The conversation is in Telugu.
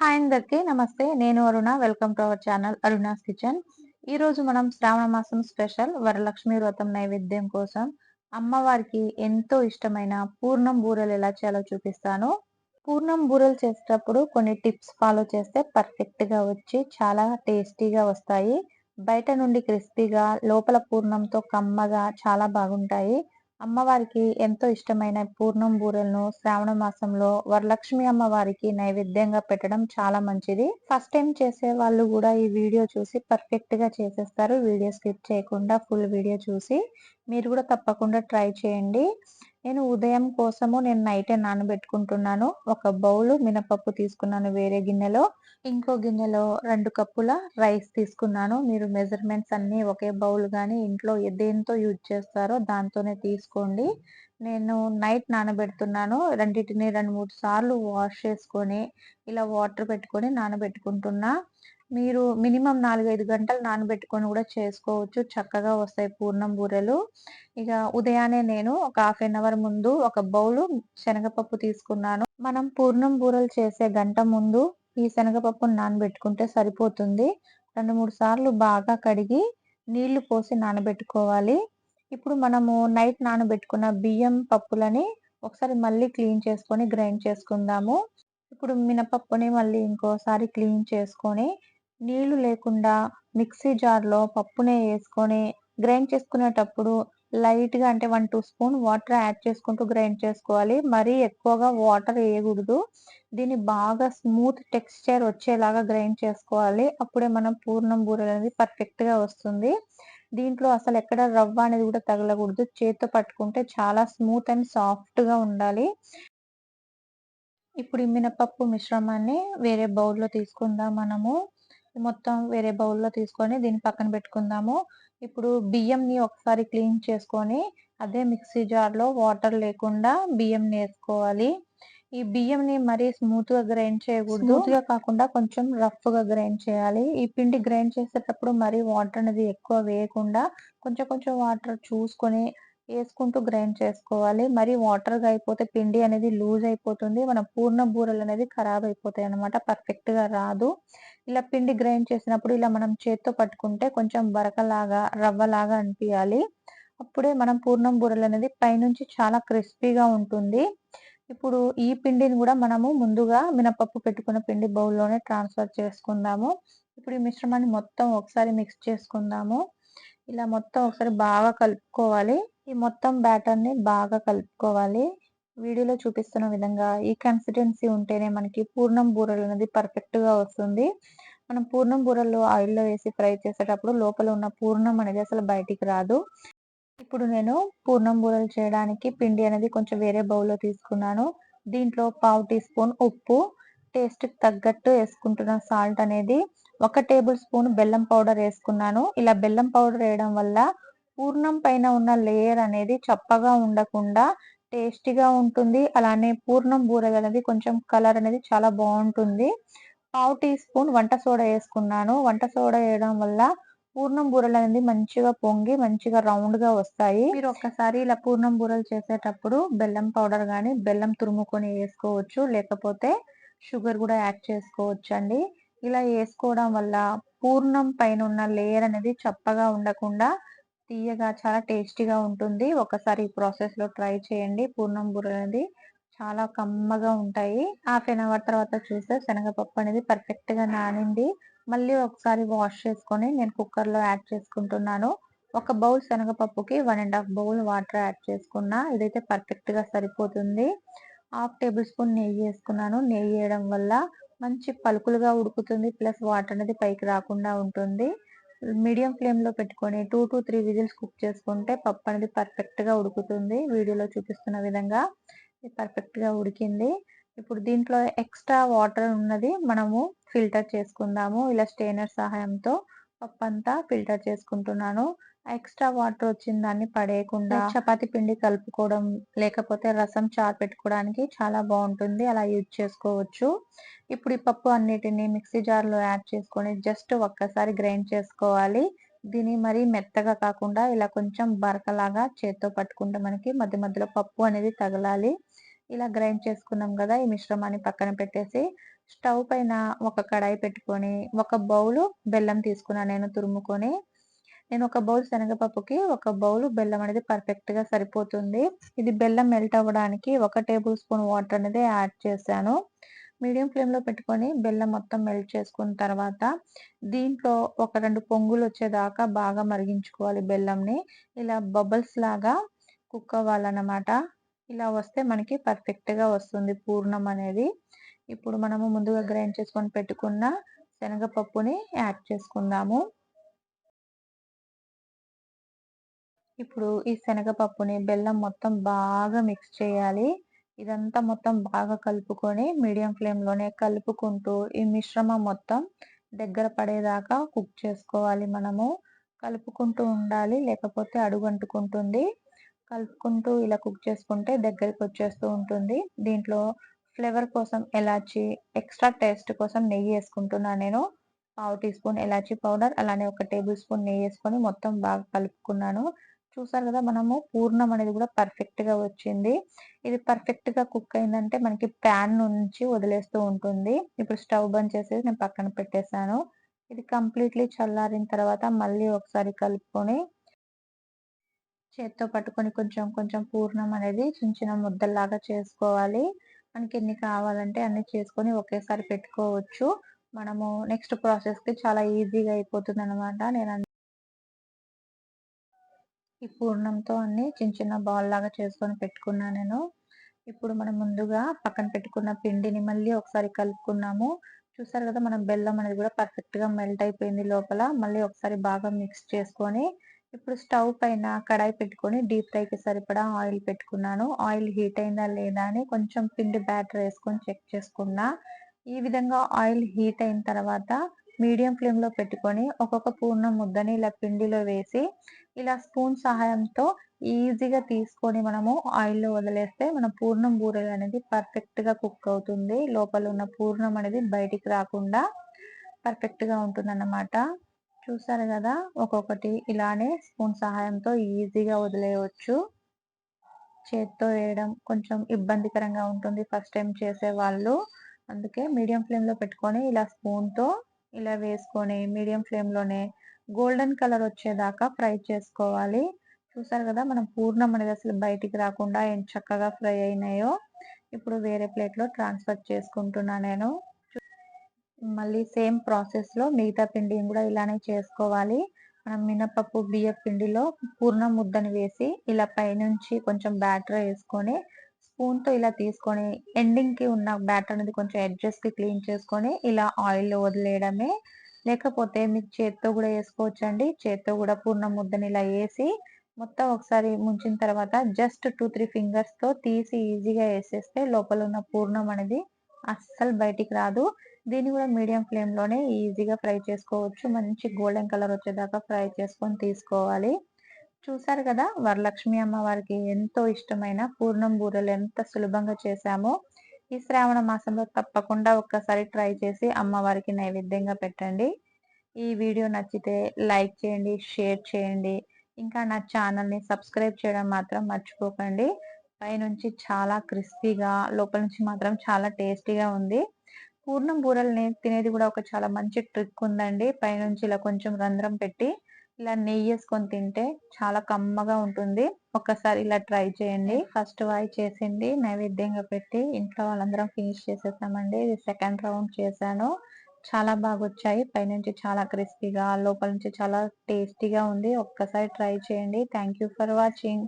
హాయ్ అందరికి నమస్తే. నేను Aruna. Welcome to our channel Aruna's kitchen ఈ రోజు మనం శ్రావణ మాసం స్పెషల్ వరలక్ష్మి వ్రతం నైవేద్యం కోసం అమ్మవారికి ఎంతో ఇష్టమైన పూర్ణం బూరెలు ఎలా చేయాలో చూపిస్తాను. పూర్ణం బూరెలు చేసేటప్పుడు కొన్ని టిప్స్ ఫాలో చేస్తే పర్ఫెక్ట్గా వచ్చి చాలా టేస్టీగా వస్తాయి. బయట నుండి క్రిస్పీగా లోపల పూర్ణంతో కమ్మగా చాలా బాగుంటాయి. అమ్మవారికి ఎంతో ఇష్టమైన పూర్ణం బూరెలను శ్రావణ మాసంలో వరలక్ష్మి అమ్మవారికి నైవేద్యంగా పెట్టడం చాలా మంచిది. ఫస్ట్ టైం చేసే వాళ్ళు కూడా ఈ వీడియో చూసి పర్ఫెక్ట్గా చేసేస్తారు. వీడియో స్కిప్ చేయకుండా ఫుల్ వీడియో చూసి మీరు కూడా తప్పకుండా ట్రై చేయండి. నేను ఉదయం కోసము నేను నైటే నానబెట్టుకుంటున్నాను. ఒక బౌల్ మినపప్పు తీసుకున్నాను వేరే గిన్నెలో. ఇంకో గిన్నెలో రెండు కప్పుల రైస్ తీసుకున్నాను. మీరు మెజర్మెంట్స్ అన్నీ ఒకే బౌల్ కానీ ఇంట్లో దేంతో యూజ్ చేస్తారో దాంతోనే తీసుకోండి. నేను నైట్ నానబెడుతున్నాను. రెండింటిని రెండు మూడు సార్లు వాష్ చేసుకొని ఇలా వాటర్ పెట్టుకొని నానబెట్టుకుంటున్నా. మీరు మినిమం నాలుగైదు గంటలు నానబెట్టుకొని కూడా చేసుకోవచ్చు. చక్కగా వస్తాయి పూర్ణం బూరెలు. ఇక ఉదయాన్నే నేను ఒక హాఫ్ అన్ అవర్ ముందు ఒక బౌలు శనగపప్పు తీసుకున్నాను. మనం పూర్ణం బూరెలు చేసే గంట ముందు ఈ శనగపప్పును నానబెట్టుకుంటే సరిపోతుంది. రెండు మూడు సార్లు బాగా కడిగి నీళ్ళు పోసి నానబెట్టుకోవాలి. ఇప్పుడు మనము నైట్ నానబెట్టుకున్న బియ్యం పప్పులని ఒకసారి మళ్ళీ క్లీన్ చేసుకొని గ్రైండ్ చేసుకుందాము. ఇప్పుడు మినపప్పుని మళ్ళీ ఇంకోసారి క్లీన్ చేసుకొని నీళ్ళు లేకుండా మిక్సీ జార్లో పప్పునే వేసుకొని గ్రైండ్ చేసుకునేటప్పుడు లైట్గా అంటే one two spoon water add చేసుకుంటూ గ్రైండ్ చేసుకోవాలి. మరీ ఎక్కువగా వాటర్ వేయకూడదు. దీన్ని బాగా స్మూత్ టెక్స్చర్ వచ్చేలాగా గ్రైండ్ చేసుకోవాలి. అప్పుడే మనం పూర్ణం బూర అనేది పర్ఫెక్ట్గా వస్తుంది. దీంట్లో అసలు ఎక్కడ రవ్వ అనేది కూడా తగలకూడదు. చేతితో పట్టుకుంటే చాలా స్మూత్ అండ్ సాఫ్ట్గా ఉండాలి. ఇప్పుడు ఈ మినపప్పు మిశ్రమాన్ని వేరే బౌల్లో తీసుకుందాం మనము. మొత్తం వేరే బౌల్లో తీసుకొని దీన్ని పక్కన పెట్టుకుందాము. ఇప్పుడు బియ్యంని ఒకసారి క్లీన్ చేసుకొని అదే మిక్సీ జార్లో వాటర్ లేకుండా బియ్యంని వేసుకోవాలి. ఈ బియ్యంని మరీ స్మూత్గా గ్రైండ్ చేయకూడదు. స్మూత్గా కాకుండా కొంచెం రఫ్గా గ్రైండ్ చేయాలి. ఈ పిండి గ్రైండ్ చేసేటప్పుడు మరీ వాటర్ అనేది ఎక్కువ వేయకుండా కొంచెం కొంచెం వాటర్ చూసుకొని వేసుకుంటూ గ్రైండ్ చేసుకోవాలి. మరి వాటర్గా అయిపోతే పిండి అనేది లూజ్ అయిపోతుంది. మన పూర్ణ బూరలు అనేది ఖరాబ్ అయిపోతాయి అనమాట పర్ఫెక్ట్గా రాదు. ఇలా పిండి గ్రైండ్ చేసినప్పుడు ఇలా మనం చేత్తో పట్టుకుంటే కొంచెం బరకలాగా రవ్వలాగా అనిపించాలి అప్పుడే మనం పూర్ణం బూరెలు అనేది పైనుంచి చాలా క్రిస్పీగా ఉంటుంది. ఇప్పుడు ఈ పిండిని కూడా మనము ముందుగా మినపప్పు పెట్టుకున్న పిండి బౌల్లోనే ట్రాన్స్ఫర్ చేసుకుందాము. ఇప్పుడు ఈ మిశ్రమాన్ని మొత్తం ఒకసారి మిక్స్ చేసుకుందాము. ఇలా మొత్తం ఒకసారి బాగా కలుపుకోవాలి. ఈ మొత్తం బ్యాటర్ని బాగా కలుపుకోవాలి. వీడియోలో చూపిస్తున్న విధంగా ఈ కన్సిస్టెన్సీ ఉంటేనే మనకి పూర్ణం బూరెలు అనేది పర్ఫెక్ట్గా వస్తుంది. మనం పూర్ణం బూరెలు ఆయిల్లో వేసి ఫ్రై చేసేటప్పుడు లోపల ఉన్న పూర్ణం అనేది అసలు బయటికి రాదు. ఇప్పుడు నేను పూర్ణం బూరెలు చేయడానికి పిండి అనేది కొంచెం వేరే బౌల్లో తీసుకున్నాను. దీంట్లో పావు టీ స్పూన్ ఉప్పు టేస్ట్కి తగ్గట్టు వేసుకుంటున్న సాల్ట్ అనేది ఒక టేబుల్ స్పూన్ బెల్లం పౌడర్ వేసుకున్నాను. ఇలా బెల్లం పౌడర్ వేయడం వల్ల పూర్ణం పైన ఉన్న లేయర్ అనేది చప్పగా ఉండకుండా టేస్టీగా ఉంటుంది. అలానే పూర్ణం బూరెలు అనేది కొంచెం కలర్ అనేది చాలా బాగుంటుంది. పావు టీ స్పూన్ వంట సోడా వేసుకున్నాను. వంట సోడా వేయడం వల్ల పూర్ణం బూరెలు అనేది మంచిగా పొంగి మంచిగా రౌండ్గా వస్తాయి. మీరు ఒక్కసారి ఇలా పూర్ణం బూరెలు చేసేటప్పుడు బెల్లం పౌడర్ కానీ బెల్లం తురుముకొని వేసుకోవచ్చు. లేకపోతే షుగర్ కూడా యాడ్ చేసుకోవచ్చు అండి ఇలా వేసుకోవడం వల్ల పూర్ణం పైన ఉన్న లేయర్ అనేది చప్పగా ఉండకుండా తీయగా చాలా టేస్టీగా ఉంటుంది. ఒకసారి ఈ ప్రాసెస్లో ట్రై చేయండి. పూర్ణం బూరెలు అనేది చాలా కమ్మగా ఉంటాయి. హాఫ్ అన్ అవర్ తర్వాత చూస్తే శనగపప్పు అనేది పర్ఫెక్ట్గా నానింది. మళ్ళీ ఒకసారి వాష్ చేసుకొని నేను కుక్కర్లో యాడ్ చేసుకుంటున్నాను. ఒక bowl శనగపప్పుకి one and half bowl water add చేసుకున్నా ఇదైతే పర్ఫెక్ట్గా సరిపోతుంది. హాఫ్ టేబుల్ స్పూన్ నెయ్యి వేసుకున్నాను. నెయ్యి వేయడం వల్ల మంచి పలుకులుగా ఉడుకుతుంది. ప్లస్ వాటర్ అనేది పైకి రాకుండా ఉంటుంది. మీడియం ఫ్లేమ్లో పెట్టుకొని two to three whistles cook చేసుకుంటే పప్పు అనేది పర్ఫెక్ట్గా ఉడుకుతుంది. వీడియోలో చూపిస్తున్న విధంగా పర్ఫెక్ట్గా ఉడికింది. ఇప్పుడు దీంట్లో ఎక్స్ట్రా వాటర్ ఉన్నది మనము ఫిల్టర్ చేసుకుందాము. ఇలా స్టెయినర్ సహాయంతో పప్పు అంతా ఫిల్టర్ చేసుకుంటున్నాను. ఎక్స్ట్రా వాటర్ వచ్చిన దాన్ని పడేయకుండా చపాతి పిండి కలుపుకోవడం లేకపోతే రసం చారు పెట్టుకోవడానికి చాలా బాగుంటుంది. అలా యూజ్ చేసుకోవచ్చు. ఇప్పుడు ఈ పప్పు అన్నిటిని మిక్సీ జార్లో యాడ్ చేసుకొని జస్ట్ ఒక్కసారి గ్రైండ్ చేసుకోవాలి. దీని మరీ మెత్తగా కాకుండా ఇలా కొంచెం బరకలాగా చేత్తో పట్టుకుంటే మనకి మధ్య మధ్యలో పప్పు అనేది తగలాలి. ఇలా గ్రైండ్ చేసుకున్నాం కదా ఈ మిశ్రమాన్ని పక్కన పెట్టేసి స్టవ్ పైన ఒక కడాయి పెట్టుకొని ఒక బౌలు బెల్లం తీసుకున్నాను నేను తురుముకొని నేను ఒక బౌల్ శనగపప్పుకి ఒక బౌల్ బెల్లం అనేది పర్ఫెక్ట్గా సరిపోతుంది. ఇది బెల్లం మెల్ట్ అవ్వడానికి ఒక టేబుల్ స్పూన్ వాటర్ అనేది యాడ్ చేశాను. మీడియం ఫ్లేమ్లో పెట్టుకొని బెల్లం మొత్తం మెల్ట్ చేసుకున్న తర్వాత దీంట్లో ఒక రెండు పొంగులు వచ్చేదాకా బాగా మరిగించుకోవాలి బెల్లంని. ఇలా బబుల్స్ లాగా కుక్ అవ్వాలన్నమాట. ఇలా వస్తే మనకి పర్ఫెక్ట్గా వస్తుంది పూర్ణం అనేది. ఇప్పుడు మనము ముందుగా గ్రైండ్ చేసుకొని పెట్టుకున్న శనగపప్పుని యాడ్ చేసుకుందాము. ఇప్పుడు ఈ శనగపప్పుని బెల్లం మొత్తం బాగా మిక్స్ చేయాలి. ఇదంతా మొత్తం బాగా కలుపుకొని మీడియం ఫ్లేమ్లోనే కలుపుకుంటూ ఈ మిశ్రమం మొత్తం దగ్గర పడేదాకా కుక్ చేసుకోవాలి మనము. కలుపుకుంటూ ఉండాలి లేకపోతే అడుగంటుకుంటుంది. కలుపుకుంటూ ఇలా కుక్ చేసుకుంటే దగ్గరికి వచ్చేస్తూ ఉంటుంది. దీంట్లో ఫ్లేవర్ కోసం ఎలాచి ఎక్స్ట్రా టేస్ట్ కోసం నెయ్యి వేసుకుంటున్నాను నేను. పావు టీ స్పూన్ ఎలాచి పౌడర్ అలానే ఒక టేబుల్ స్పూన్ నెయ్యి వేసుకొని మొత్తం బాగా కలుపుకున్నాను. చూసారు కదా మనము పూర్ణం అనేది కూడా పర్ఫెక్ట్గా వచ్చింది. ఇది పర్ఫెక్ట్గా కుక్ అయిందంటే మనకి ప్యాన్ నుంచి వదిలేస్తూ ఉంటుంది. ఇప్పుడు స్టవ్ బంద్ చేసేసి నేను పక్కన పెట్టేశాను. ఇది కంప్లీట్లీ చల్లారిన తర్వాత మళ్ళీ ఒకసారి కలుపుకొని చేత్తో పట్టుకొని కొంచెం కొంచెం పూర్ణం అనేది చిన్న చిన్న ముద్దల్లాగా చేసుకోవాలి. మనకి ఎన్ని కావాలంటే అన్ని చేసుకొని ఒకేసారి పెట్టుకోవచ్చు. మనము నెక్స్ట్ ప్రాసెస్కి చాలా ఈజీగా అయిపోతుంది అనమాట నేను ఈ పూర్ణంతో అన్ని చిన్న చిన్న బాల్ లాగా చేసుకొని పెట్టుకున్నా నేను. ఇప్పుడు మనం ముందుగా పక్కన పెట్టుకున్న పిండిని మళ్ళీ ఒకసారి కలుపుకున్నాము. చూసారు కదా మనం బెల్లం అనేది కూడా పర్ఫెక్ట్గా మెల్ట్ అయిపోయింది లోపల. మళ్ళీ ఒకసారి బాగా మిక్స్ చేసుకొని ఇప్పుడు స్టవ్ పైన కడాయి పెట్టుకొని డీప్ ఫ్రైకి సరిపడా ఆయిల్ పెట్టుకున్నాను. ఆయిల్ హీట్ అయిందా లేదా అని కొంచెం పిండి బ్యాటర్ వేసుకొని చెక్ చేసుకున్నా. ఈ విధంగా ఆయిల్ హీట్ అయిన తర్వాత మీడియం ఫ్లేమ్లో పెట్టుకొని ఒక్కొక్క పూర్ణ ముద్దని ఇలా పిండిలో వేసి ఇలా స్పూన్ సహాయంతో ఈజీగా తీసుకొని మనము ఆయిల్లో వదిలేస్తే మన పూర్ణం బూరెలు అనేది పర్ఫెక్ట్గా కుక్ అవుతుంది. లోపల ఉన్న పూర్ణం అనేది బయటికి రాకుండా పర్ఫెక్ట్గా ఉంటుంది అన్నమాట చూసారు కదా? ఒక్కొక్కటి ఇలానే స్పూన్ సహాయంతో ఈజీగా వదిలేయవచ్చు చేత్తో వేయడం కొంచెం ఇబ్బందికరంగా ఉంటుంది ఫస్ట్ టైం చేసే వాళ్ళు. అందుకే మీడియం ఫ్లేమ్లో పెట్టుకొని ఇలా స్పూన్తో ఇలా వేసుకొని మీడియం ఫ్లేమ్లోనే గోల్డెన్ కలర్ వచ్చేదాకా ఫ్రై చేసుకోవాలి. చూసారు కదా? మనం పూర్ణం అనేది అసలు బయటికి రాకుండా ఏం చక్కగా ఫ్రై అయినాయో. ఇప్పుడు వేరే ప్లేట్లో ట్రాన్స్ఫర్ చేసుకుంటున్నా నేను. మళ్ళీ సేమ్ ప్రాసెస్లో మిగతా పిండిని కూడా ఇలానే చేసుకోవాలి. మనం మినపప్పు బియ్య పిండిలో పూర్ణ ముద్దని వేసి ఇలా పైనుంచి కొంచెం బ్యాటర్ వేసుకొని స్పూన్తో ఇలా తీసుకొని ఎండింగ్కి ఉన్న బ్యాటర్ అనేది కొంచెం ఎడ్జెస్ క్లీన్ చేసుకొని ఇలా ఆయిల్ వదిలేయడమే. లేకపోతే మీకు చేత్తో కూడా వేసుకోవచ్చు అండి చేత్తో కూడా పూర్ణ ముద్దని ఇలా వేసి మొత్తం ఒకసారి ముంచిన తర్వాత జస్ట్ టూ త్రీ ఫింగర్స్తో తీసి ఈజీగా వేసేస్తే లోపల ఉన్న పూర్ణం అనేది అస్సలు బయటికి రాదు. దీన్ని కూడా మీడియం ఫ్లేమ్లోనే ఈజీగా ఫ్రై చేసుకోవచ్చు. మంచి గోల్డెన్ కలర్ వచ్చేదాకా ఫ్రై చేసుకొని తీసుకోవాలి. చూసారు కదా వరలక్ష్మి అమ్మవారికి ఎంతో ఇష్టమైన పూర్ణం బూరెలు ఎంత సులభంగా చేశామో. ఈ శ్రావణ మాసంలో తప్పకుండా ఒక్కసారి ట్రై చేసి అమ్మవారికి నైవేద్యంగా పెట్టండి. ఈ వీడియో నచ్చితే లైక్ చేయండి షేర్ చేయండి. ఇంకా నా ఛానల్ని సబ్స్క్రైబ్ చేయడం మాత్రం మర్చిపోకండి. పైనుంచి చాలా క్రిస్పీగా లోపల నుంచి మాత్రం చాలా టేస్టీగా ఉంది. పూర్ణం బూరల్ని తినేది కూడా ఒక చాలా మంచి ట్రిక్ ఉందండి. పైనుంచి ఇలా కొంచెం రంధ్రం పెట్టి ఇలా నెయ్యి వేసుకొని తింటే చాలా కమ్మగా ఉంటుంది. ఒక్కసారి ఇలా ట్రై చేయండి. ఫస్ట్ వాయి చేసింది నైవేద్యంగా పెట్టి ఇంట్లో వాళ్ళందరం ఫినిష్ చేసేసామండి. ఇది సెకండ్ రౌండ్ చేశాను. చాలా బాగా వచ్చాయి పైనుంచి చాలా క్రిస్పీగా లోపల నుంచి చాలా టేస్టీగా ఉంది. ఒక్కసారి ట్రై చేయండి. Thank for watching.